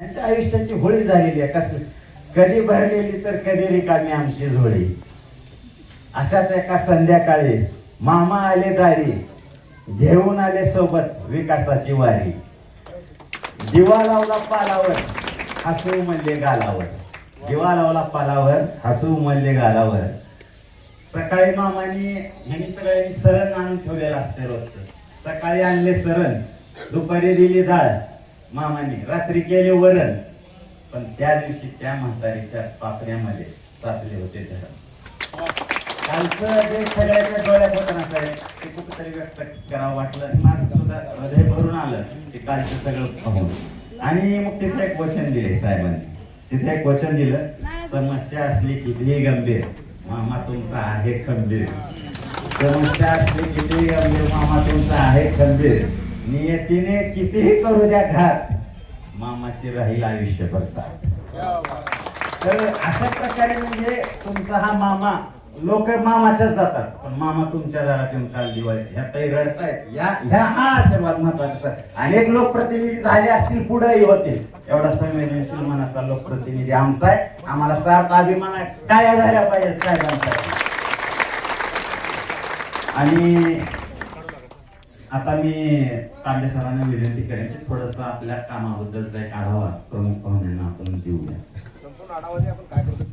त्यांच्या आयुष्याची होळी झालेली आहे. कसली? कधी भरलेली तर कधी रिकामी आमची झोळी अशाच एका संध्याकाळी मामा आले दारी घेऊन आले सोबत विकासाची वारी. दिवा लावला पालावर हसू म्हणले गालावर. दिवा लावला पालावर हसू म्हणले गालावर. सकाळी मामानी ह्यांनी सगळ्यांनी सरण आणून ठेवलेलं असते रोजचं. सकाळी आणले सरण दुपारी दिली डाळ मामाने रात्री केले वरण. पण त्या दिवशी त्या म्हातारीच्या पापऱ्यामध्ये साचले होते धरण. कालचं जे सगळ्याच्या डोळ्यात होतं ना साहेब ते कुठेतरी व्यक्त करावं वाटलं माझं सुद्धा हृदय भरून आलं ते कालचं सगळं पाहून. आणि मग तिथे एक वचन दिले साहेबांनी. तिथे एक वचन दिलं समस्या असली कितीही गंभीर मामा तुमचा आहे खंबीर. समस्या असली कितीही गंभीर मामा तुमचा आहे खंबीर. नियतीने कितीही करू द्या घात मामाशी राहील आयुष्यभर साथ तर अशा प्रकारे म्हणजे तुमचा हा मामा लोक मामाच्याच जातात पण मामा तुमच्या दारात येऊन काल दिवाळी ह्या ताई रडतायत या ह्या हा आशीर्वाद महत्त्वाचा आहे. अनेक लोकप्रतिनिधी झाले असतील पुढेही होतील एवढा संवेदनशील मनाचा लोकप्रतिनिधी आमचा आहे आम्हाला सात अभिमान आहे. काय झाल्या पाहिजे साहेबांचा आणि आता मी तांबे सरांना विनंती करेन की थोडस आपल्या कामाबद्दलचा एक आढावा प्रमुख पाहुण्यांना आपण देऊया. संपूर्ण आढावा आपण काय करतो